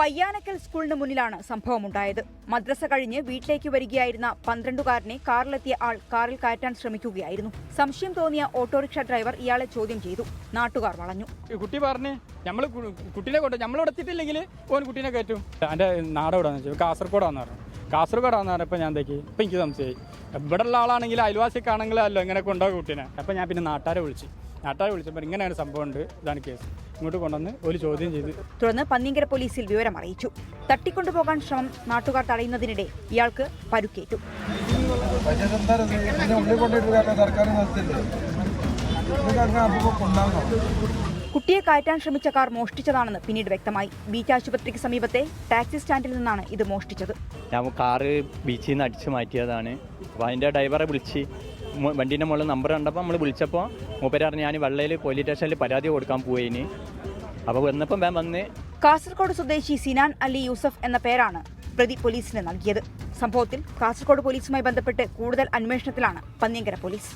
പയ്യാനക്കൽ സ്കൂളിന് മുന്നിലാണ് സംഭവമുണ്ടായത്. മദ്രസ കഴിഞ്ഞ് വീട്ടിലേക്ക് വരികയായിരുന്ന പന്ത്രണ്ടുകാരനെ കാറിലെത്തിയ ആൾ കാറിൽ കയറ്റാൻ ശ്രമിക്കുകയായിരുന്നു. സംശയം തോന്നിയ ഓട്ടോറിക്ഷ ഡ്രൈവർ ഇയാളെ ചോദ്യം ചെയ്തു. നാട്ടുകാർ വളഞ്ഞു. ഈ കുട്ടി പറഞ്ഞ് നമ്മൾ കുട്ടീനെ കൊണ്ട് നമ്മൾ എത്തിയിട്ടില്ലെങ്കിൽ ഓൻ കുട്ടീനെ കയറ്റും. എന്റെ നാട് എവിടെയാണെന്ന് വെച്ചാൽ കാസർഗോഡാന്ന് പറഞ്ഞു. കാസർഗോഡാന്ന് പറഞ്ഞപ്പോൾ ഞാൻ എന്തൊക്കെ ഇപ്പം എനിക്ക് സംശയമായി. ഇവിടെ ഉള്ള ആളാണെങ്കിൽ അയൽവാസിക്കാണെങ്കിലല്ലോ ഇങ്ങനെ കൊണ്ടുപോകും കുട്ടീനെ. അപ്പം ഞാൻ പിന്നെ നാട്ടാരെ വിളിച്ചു. നാട്ടാരെ വിളിച്ചപ്പോൾ ഇങ്ങനെയാണ് സംഭവം ഉണ്ട്. ഇതാണ് കേസ്. ഇങ്ങോട്ട് കൊണ്ടുവന്ന് ഒരു ചോദ്യം ചെയ്തു. തുടർന്ന് പന്നിങ്കര പോലീസിൽ വിവരം അറിയിച്ചു. തട്ടിക്കൊണ്ടുപോകാൻ ശ്രമം നാട്ടുകാർ തടയുന്നതിനിടെ ഇയാൾക്ക് പരുക്കേറ്റു. സർക്കാർ കുട്ടിയെ കയറ്റാൻ ശ്രമിച്ച കാർ മോഷ്ടിച്ചതാണെന്ന് പിന്നീട് വ്യക്തമായി. ബീച്ച് ആശുപത്രിക്ക് സമീപത്തെ ടാക്സി സ്റ്റാൻഡിൽ നിന്നാണ് ഇത് മോഷ്ടിച്ചത്. ഞാൻ കാറ് ബീച്ചിൽ നിന്ന് അടിച്ചു മാറ്റിയതാണ്. അപ്പോൾ അതിന്റെ ഡ്രൈവറെ വിളിച്ച് വണ്ടീന്റെ മുകളിൽ നമ്പർ കണ്ടപ്പോൾ നമ്മൾ വിളിച്ചപ്പോൾ മൂപ്പര് പറഞ്ഞു ഞാൻ വെള്ളയിൽ പോലീസ് സ്റ്റേഷനിൽ പരാതി കൊടുക്കാൻ പോയിന് അപ്പോൾ വന്നപ്പം ഞാൻ വന്ന് കാസർഗോഡ് സ്വദേശി സിനാൻ അലി യൂസഫ് എന്ന പേരാണ് പ്രതി പോലീസിന് നൽകിയത്. സംഭവത്തിൽ കാസർഗോഡ് പോലീസുമായി ബന്ധപ്പെട്ട് കൂടുതൽ അന്വേഷണത്തിലാണ് പന്നിയങ്കര പോലീസ്.